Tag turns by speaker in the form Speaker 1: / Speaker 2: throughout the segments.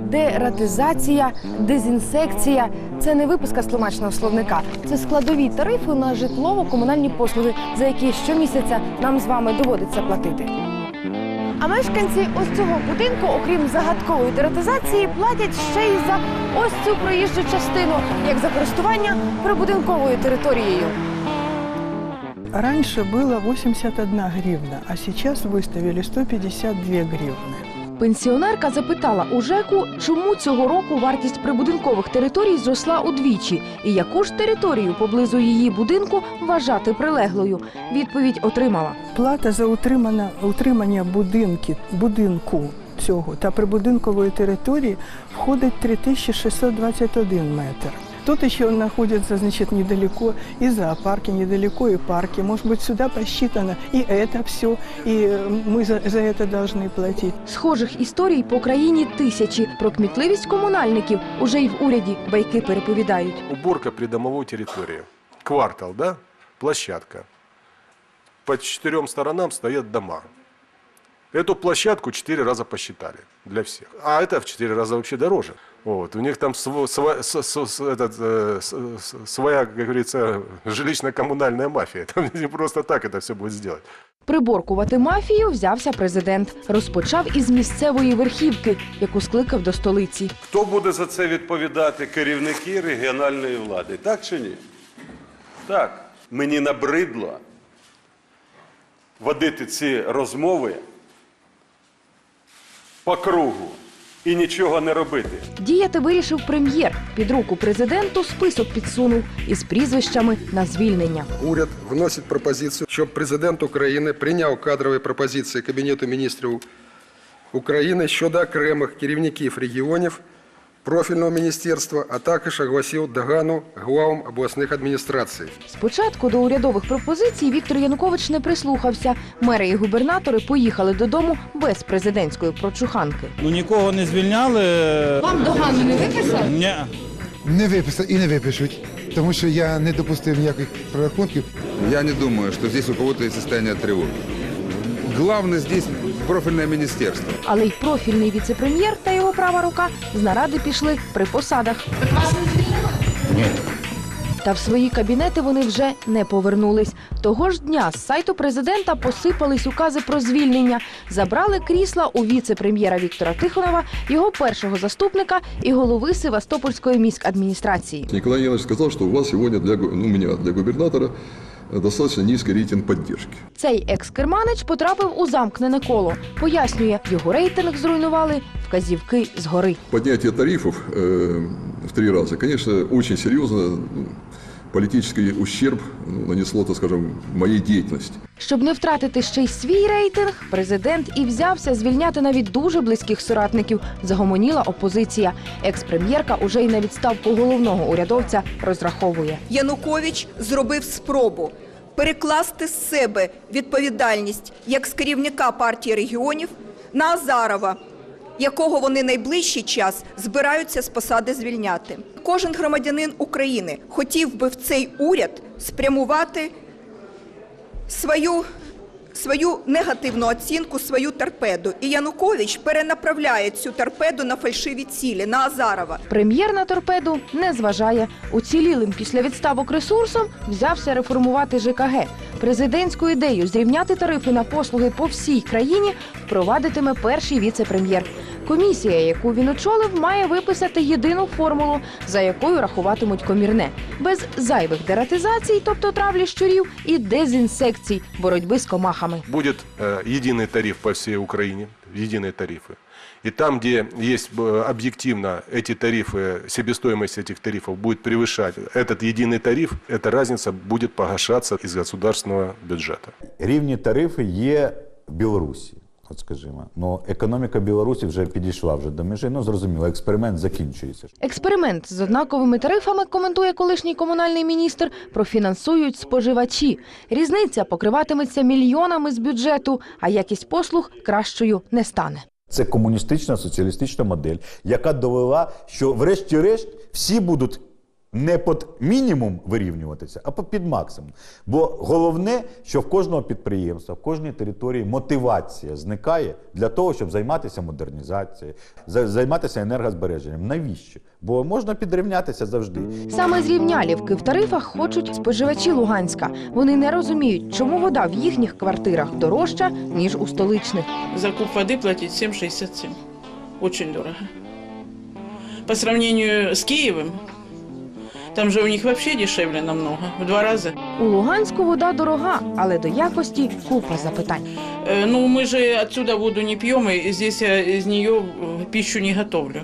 Speaker 1: Дератизація, дезінсекція це не виписка з тлумачного словника. Це складові тарифи на житлово-комунальні послуги, за які щомісяця нам з вами доводиться платити. А мешканці ось цього будинку, окрім загадкової дератизації, платять ще й за ось цю проїжджу частину, як за користування прибудинковою територією.
Speaker 2: Раньше было 81 гривна, а сейчас выставили 152 гривны.
Speaker 1: Пенсіонерка запитала у ЖЕКу, чому цього року вартість прибудинкових територій зросла удвічі, і яку ж територію поблизу її будинку вважати прилеглою. Відповідь отримала.
Speaker 2: Плата за утримання, утримання будинки, будинку цього та прибудинкової території входить 3621 метр. Тут еще находится, значит, недалеко и зоопарки, недалеко и парки. Может быть, сюда посчитано и это все, и э, мы за, за это должны платить.
Speaker 1: Схожих історій по країні тисячі. Про кмітливість комунальників уже й в уряді байки переповідають.
Speaker 3: Уборка придомовой территории. Квартал, да? Площадка. По четырем сторонам стоят дома. Эту площадку четыре раза посчитали для всех. А это в четыре раза вообще дороже. Вот. У них там сво- сва- с- с- с- этот, э, с- с- своя, как говорится, жилищно-коммунальная мафия. Там не просто так это все будет сделать.
Speaker 1: Приборкувати мафію взявся президент. Розпочав із місцевої верхівки, яку скликав до столиці.
Speaker 4: Хто буде за це відповідати? Керівники регіональної влади, так чи ні? Так. Мені набридло водити ці розмови по кругу і нічого не робити.
Speaker 1: Діяти вирішив прем'єр. Під руку президенту список підсунув із прізвищами на звільнення.
Speaker 5: Уряд вносить пропозицію, щоб президент України прийняв кадрові пропозиції Кабінету міністрів України щодо окремих керівників регіонів профільного міністерства, а також оголосив догану главам обласних адміністрацій.
Speaker 1: Спочатку до урядових пропозицій Віктор Янукович не прислухався. Мери і губернатори поїхали додому без президентської прочуханки.
Speaker 6: Ну нікого не звільняли.
Speaker 1: Вам догану не виписав?
Speaker 6: Ні.
Speaker 7: Не виписав і не випишуть, тому що я не допустив ніяких прорахунків.
Speaker 8: Я не думаю, что здесь у кого-то есть состояние тревоги. Главное здесь профильное министерство.
Speaker 1: Але й профільний віцепрем'єр та його права рука з наради пішли при посадах. Та в свої кабінети вони вже не повернулись. Того ж дня з сайту президента посипались укази про звільнення. Забрали крісла у віце-прем'єра Віктора Тихонова, його першого заступника і голови Севастопольської міськадміністрації.
Speaker 9: Николай Янович сказал, что у вас сегодня, для, ну, у для губернатора, достаточно низкий рейтинг поддержки.
Speaker 1: Цей екс-керманич потрапив у замкнене коло. Пояснює, його рейтинг зруйнували вказівки згори.
Speaker 9: Підняття тарифів э, в три рази, звісно, очень серьезно политический ущерб ну, нанесло, так скажем, моей деятельности.
Speaker 1: Щоб не втратити ще й свій рейтинг, президент і взявся звільняти навіть дуже близьких соратників. Загомоніла опозиція. Екс-прем'єрка уже й на відставку головного урядовця розраховує.
Speaker 10: Янукович зробив спробу перекласти з себе відповідальність як з керівника партії регіонів на Азарова, якого вони найближчий час збираються з посади звільняти. Кожен громадянин України хотів би в цей уряд спрямувати свою. Свою негативну оцінку, свою торпеду. І Янукович перенаправляє цю торпеду на фальшиві цілі, на Азарова.
Speaker 1: Прем'єр на торпеду не зважає. Уцілілим після відставок ресурсом взявся реформувати ЖКГ. Президентську ідею зрівняти тарифи на послуги по всій країні впровадитиме перший віце-прем'єр. Комісія, яку він очолив, має виписати єдину формулу, за якою рахуватимуть комірне, без зайвих дератизацій, тобто травлі щурів, і дезінсекцій боротьби з комахами.
Speaker 3: Будет э, единый тариф по всей Украине, единые тарифы. И там, где есть э, объективно эти тарифы, себестоимость этих тарифов будет превышать этот единый тариф, эта разница будет погашаться из государственного бюджета.
Speaker 11: Рівні тарифи є в Білорусі, от скажімо. Ну, економіка Білорусі вже підійшла вже до межі. Ну, зрозуміло, експеримент закінчується.
Speaker 1: Експеримент з однаковими тарифами, коментує колишній комунальний міністр, профінансують споживачі. Різниця покриватиметься мільйонами з бюджету, а якість послуг кращою не стане.
Speaker 11: Це комуністична соціалістична модель, яка довела, що врешті-решт всі будуть Не під мінімум вирівнюватися, а під максимум. Бо головне, що в кожного підприємства, в кожній території мотивація зникає для того, щоб займатися модернізацією, займатися енергозбереженням. Навіщо? Бо можна підрівнятися завжди.
Speaker 1: Саме зрівнялівки в тарифах хочуть споживачі Луганська. Вони не розуміють, чому вода в їхніх квартирах дорожча ніж у столичних.
Speaker 6: За куб воды платить 7,67. Очень дорого. По сравнению с Киевом, там же у них вообще дешевле намного, в два раза.
Speaker 1: У Луганську вода дорога, але до якості купа запитань.
Speaker 6: Э, Ну, мы же отсюда воду не пьем, и здесь я из нее э, пищу не готовлю.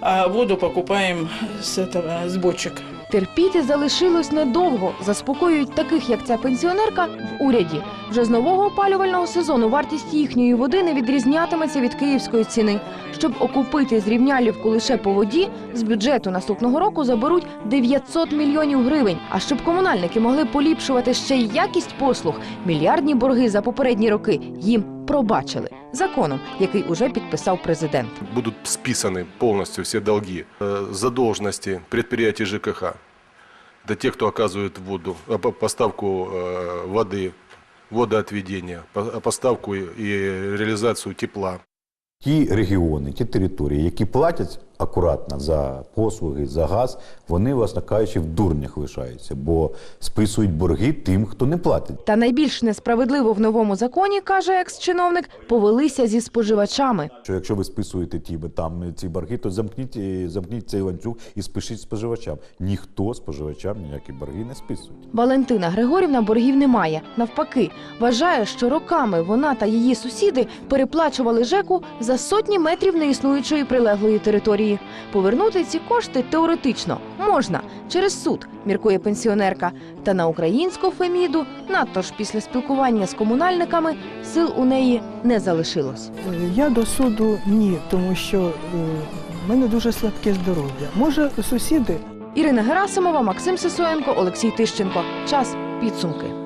Speaker 6: А воду покупаем с этого, с бочек.
Speaker 1: Терпіти залишилось недовго. Заспокоюють таких, як ця пенсіонерка, в уряді. Вже з нового опалювального сезону вартість їхньої води не відрізнятиметься від київської ціни. Щоб окупити зрівнялівку лише по воді, з бюджету наступного року заберуть 900 мільйонів гривень. А щоб комунальники могли поліпшувати ще й якість послуг, мільярдні борги за попередні роки їм пробачили законом, який уже підписав президент.
Speaker 3: Будут списаны полностью все долги, э, задолженности предприятий ЖКХ. Это те, кто оказывает воду, э, по- поставку э, воды, водоотведения, по- поставку и реализацию тепла.
Speaker 11: Ті регіони, ті території, які платять акуратно за послуги, за газ, вони, власне кажучи, в дурнях лишаються, бо списують борги тим, хто не платить.
Speaker 1: Та найбільш несправедливо в новому законі, каже екс-чиновник, повелися зі споживачами.
Speaker 11: Що якщо ви списуєте ті там ці борги, то замкніть, е, замкніть цей ланцюг і спишіть споживачам. Ніхто споживачам ніякі борги не списує.
Speaker 1: Валентина Григорівна боргів не має. Навпаки, вважає, що роками вона та її сусіди переплачували ЖЕКу за сотні метрів неіснуючої прилеглої території. Повернути ці кошти теоретично можна через суд, міркує пенсіонерка. Та на українську феміду, надто ж після спілкування з комунальниками, сил у неї не залишилось.
Speaker 2: Е, Я до суду ні, тому що е, в мене дуже слабке здоров'я. Може, сусіди
Speaker 1: Ірина Герасимова, Максим Сисоєнко, Олексій Тищенко. Час підсумки.